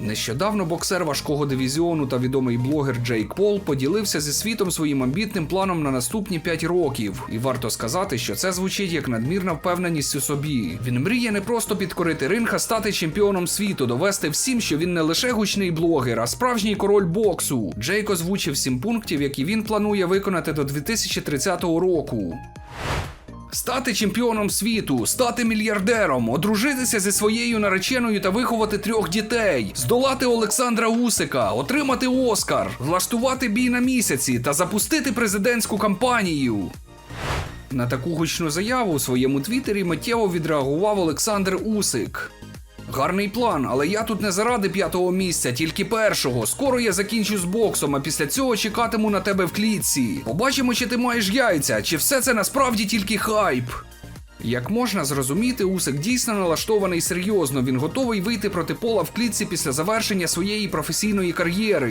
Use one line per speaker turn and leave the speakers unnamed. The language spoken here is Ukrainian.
Нещодавно боксер важкого дивізіону та відомий блогер Джейк Пол поділився зі світом своїм амбітним планом на наступні 5 років. І варто сказати, що це звучить як надмірна впевненість у собі. Він мріє не просто підкорити ринг, а стати чемпіоном світу, довести всім, що він не лише гучний блогер, а справжній король боксу. Джейк озвучив 7 пунктів, які він планує виконати до 2030 року. Стати чемпіоном світу, стати мільярдером, одружитися зі своєю нареченою та виховати трьох дітей, здолати Олександра Усика, отримати Оскар, влаштувати бій на місяці та запустити президентську кампанію. На таку гучну заяву у своєму твіттері миттєво відреагував Олександр Усик. Гарний план, але я тут не заради п'ятого місця, тільки першого. Скоро я закінчу з боксом, а після цього чекатиму на тебе в клітці. Побачимо, чи ти маєш яйця, чи все це насправді тільки хайп. Як можна зрозуміти, Усик дійсно налаштований серйозно. Він готовий вийти проти пола в клітці після завершення своєї професійної кар'єри.